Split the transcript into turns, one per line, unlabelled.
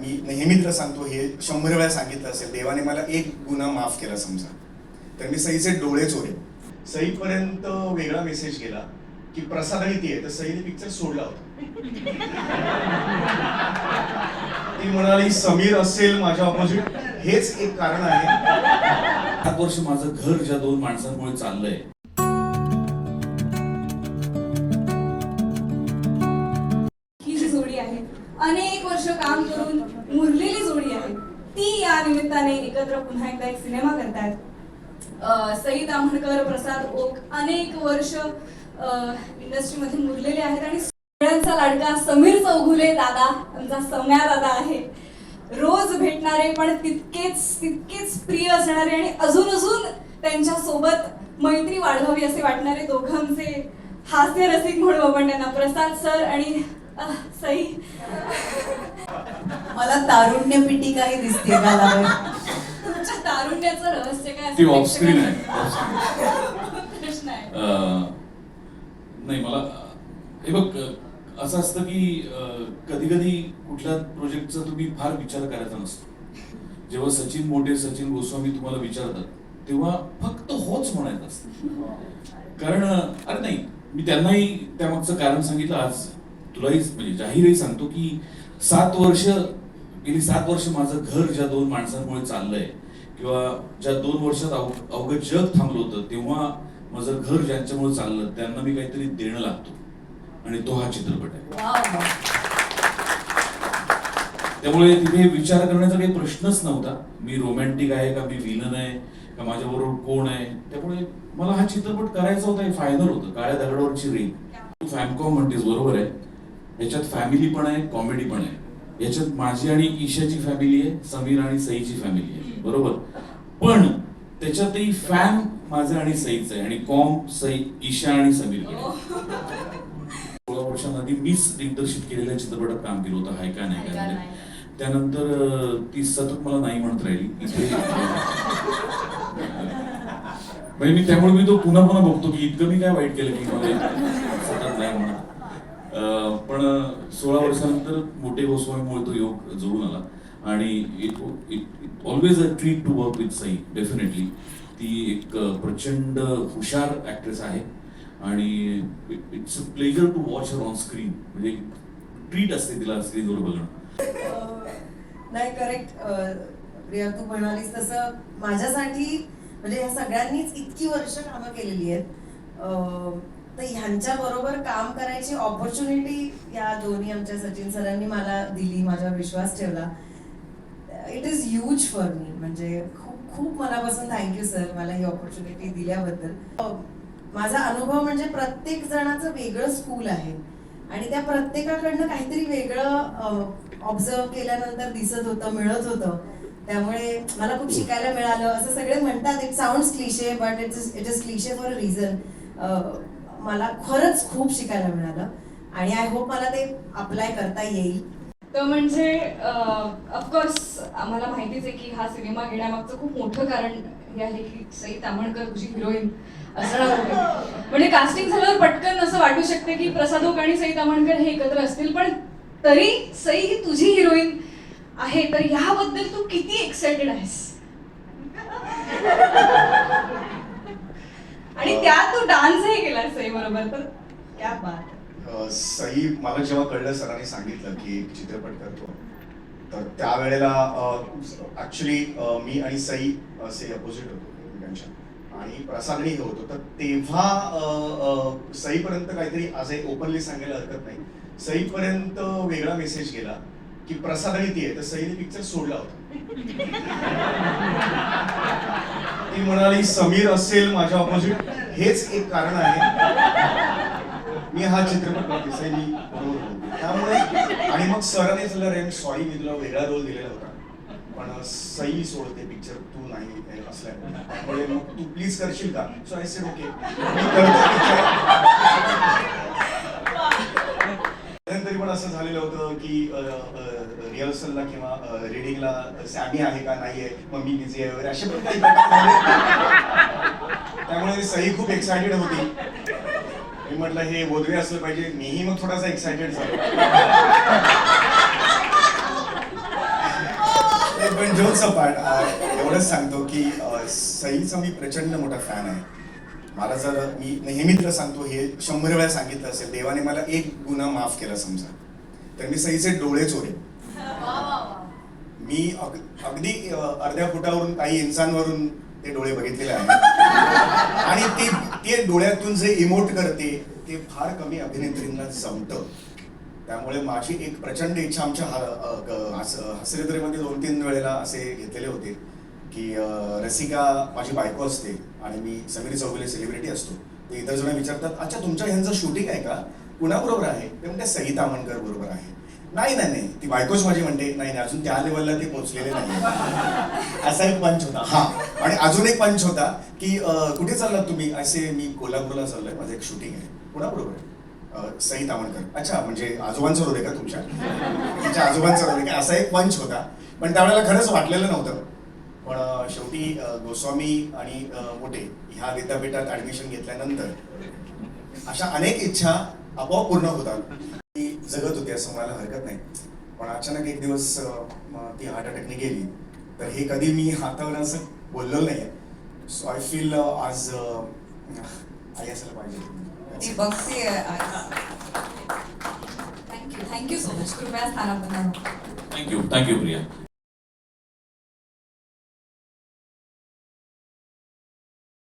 मी नेहमी तुला सांगतो हे शंभर वेळा सांगितलं असेल देवाने मला एक गुन्हा माफ केला समजा. तर मी सईचे डोळे चोरे सईपर्यंत वेगळा मेसेज गेला की प्रसाद ती आहे तर सईने पिक्चर सोडला होता. ती म्हणाली समीर असेल माझ्या ऑपोजिट हेच एक कारण आहे.
सात वर्ष माझं घर ज्या दोन माणसांमुळे चाललंय.
ही जी जोडी आहे अनेक वर्ष काम करून मुरलेली जोडी आहे ती या निमित्ताने एकत्र पुन्हा एकदा एक सिनेमा करतायत सई ताम्हणकर प्रसाद ओक अनेक वर्ष इंडस्ट्रीमध्ये मुरलेले आहेत आणि सगळ्यांचा लाडका समीर चौघुले दादा आमचा सम्या दादा आहे. रोज भेटणारे पण तितकेच तितकेच प्रिय असणारे आणि अजून अजून त्यांच्यासोबत मैत्री वाढवावी असे वाटणारे दोघांचे हास्य रसिक म्हणू आपण त्यांना प्रसाद सर आणि सई.
मला तारुण्य दिसते गालावर
तुमच्या तारुण्याचं रहस्य काय
ती
असं
ऑफ स्क्रीन आहे
प्रेक्षकांना प्रश्न आहे.
अं, नाही मला हे बघ अं, असं असतं की कधी कधी कुठल्या प्रोजेक्टचा तुम्ही फार विचार करायचा नसतो. जेव्हा सचिन मोठे सचिन गोस्वामी तुम्हाला विचारतात तेव्हा फक्त होच म्हणायचं असतं. कारण अरे नाही मी त्यांनाही त्यामागचं कारण सांगितलं आज. तुलाही म्हणजे जाहीरही सांगतो की सात वर्ष गेली सात वर्ष माझं घर ज्या दोन माणसांमुळे चाललंय किंवा ज्या दोन वर्षात अव- अवघं जग थांबलं होतं तेव्हा माझं घर ज्यांच्यामुळे चाललं त्यांना मी काहीतरी देणं लागतो. आणि तो हा चित्रपट आहे. त्यामुळे तिथे विचार करण्याचा काही प्रश्नच नव्हता. मी रोमॅन्टिक आहे का मी विलन आहे का माझ्याबरोबर कोण आहे? त्यामुळे मला हा चित्रपट करायचा होता हे फायनल होतं काळ्या दगडावरची रेल तू फॅमकॉम म्हणतेस बरोबर आहे. याच्यात फॅमिली पण आहे कॉमेडी पण आहे. याच्यात माझी आणि ईशाची फॅमिली आहे समीर आणि सईची फॅमिली आहे. बरोबर? पण त्याच्यातही फॅम माझं आणि सईचं आहे आणि कॉम सई ईशा आणि समीर सोळा वर्षांआधी मीच दिग्दर्शित केलेल्या चित्रपटात काम केलं होतं हाय का नाही का. त्यानंतर ती सतत मला नाही म्हणत राहिली. म्हणजे मी त्यामुळे मी तो पुन्हा पुन्हा बघतो की इतकं मी काय वाईट केलं की मला सतत नाही म्हणत. अं, पण सोळा वर्षानंतर मोठे गोस्वामीमुळे तो योग जुळून आला. आणि it it always a treat to work with Sai definitely ती एक प्रचंड हुशार ऍक्ट्रेस आहे. आणि it's a pleasure to watch her on screen म्हणजे ट्रीट असते तिला स्क्रीनवर बघणं.
नाही करेक्ट प्रिया तू म्हणालीस तसं माझ्यासाठी म्हणजे ह्या सगळ्यांनीच इतकी वर्ष कामं केलेली आहेत. तर ह्यांच्या बरोबर काम करायची ऑपॉर्च्युनिटी या दोन्ही आमच्या सचिन सरांनी मला दिली माझ्यावर विश्वास ठेवला. It is huge for me म्हणजे खूप खूप मनापासून थँक्यू सर मला ही ऑपॉर्च्युनिटी दिल्याबद्दल. माझा अनुभव म्हणजे प्रत्येक जणाचं वेगळं स्कूल आहे. आणि त्या प्रत्येकाकडनं काहीतरी वेगळं ऑब्झर्व केल्यानंतर दिसत होतं मिळत होतं. त्यामुळे मला खूप शिकायला मिळालं. असं सगळे म्हणतात it sound cliche but it it is cliche for a reason मला खरंच खूप शिकायला मिळालं. आणि आय होप मला ते अप्लाय करता येईल.
तर म्हणजे ऑफकोर्स आम्हाला माहितीच आहे की हा सिनेमा घेण्यामागचं खूप मोठं कारण हे आहे की सई तामणकर तुझी हिरोईन असणार होते म्हणजे कास्टिंग झाल्यावर पटकन असं वाटू शकते की प्रसाद ओक आणि सई तामणकर हे एकत्र असतील पण तरी सई ही तुझी हिरोईन आहे तर ह्याबद्दल तू किती एक्साइटेड आहेस? आणि त्यात तू डान्सही केला सई बरोबर. तर
क्या बात.
अ, सई मला जेव्हा कळलं सरांनी सांगितलं की एक चित्रपट करतो तर त्यावेळेला ऍक्च्युली मी आणि सई असे अपोजिट होतो एकमेकांच्या. आणि प्रसादनी हे होतो. तर तेव्हा अ, अ, सईपर्यंत काहीतरी आज ओपनली सांगायला हरकत नाही. सईपर्यंत वेगळा मेसेज गेला. की प्रसाद ती आहे तर सईने पिक्चर सोडला होता. ती म्हणाली समीर असेल माझ्या ऑपोजिट हेच एक कारण आहे. मी हा चित्रपट करते मी बरोबर त्यामुळे आणि मग सरांनी सॉरी मी तुला वेगळा रोल दिलेला होता. पण सई सोडते पिक्चर तू नाही असल्यामुळे मग तू प्लीज करशील का? सो आय सेड ओके मी करतो पिक्चर तरी पण असं झालेलं होतं की रिहर्सलला किंवा रिडिंगला सॅमी आहे का नाही आहे मग मी बिझी आहे वगैरे असे पण काही त्यामुळे सई खूप एक्सायटेड होती. मी म्हटलं हे बोधवे असलं पाहिजे मीही मग थोडासा एक्सायटेड झालो. पण जोक्स अपार्ट एवढंच सांगतो की सईचा मी प्रचंड मोठा फॅन आहे. मला जर मी नेहमी तुला सांगतो हे शंभर वेळा सांगितलं असेल देवाने मला एक गुन्हा माफ केला समजा. तर मी सईचे डोळे चोरे मी अग- अगदी अर्ध्या फुटावरून काही इन्सानवरून ते डोळे बघितलेले आहेत. आणि ते ते डोळ्यातून जे इमोट करते ते फार कमी अभिनेत्रींना जमतं. त्यामुळे माझी एक प्रचंड इच्छा आमच्या हा- दोन तीन वेळेला असे घेतलेले होते की रसिका माझी बायको असते आणि मी समीर चौगुले सेलिब्रिटी असतो. ते इतर जण विचारतात अच्छा तुमच्या ह्यांचं शूटिंग आहे का? कुणाबरोबर आहे? ते म्हणते सई तामणकर बरोबर आहे. नाही नाही नाही. ती बायकोच माझी म्हणते नाही नाही अजून त्या लेवलला ते पोहोचलेले नाही. असा एक पंच होता. हा. आणि अजून एक पंच होता की कुठे चाललात तुम्ही? असे मी कोल्हापूरला चाललोय. माझं एक शूटिंग आहे. कोणाबरोबर सई तामणकर अच्छा म्हणजे आजोबांचं रोल आहे का तुमच्या? तुमच्या आजोबांचं रोल आहे का? असा एक पंच होता. पण त्यावेळेला खरंच वाटलेलं नव्हतं. पण शेवटी गोस्वामी आणि अ, मोठे ह्या विद्यापीठात ऍडमिशन घेतल्यानंतर अशा अनेक इच्छा आपोआप पूर्ण होतात. ती जगत होती असं मला हरकत नाही. पण अचानक एक दिवस ती हार्ट अटॅकने गेली. तर हे कधी मी हातावर असं बोललो नाही सो आय फील आज आई असायला पाहिजे.
बघते
thank you thank you so much कृपया
thank you thank you Priya.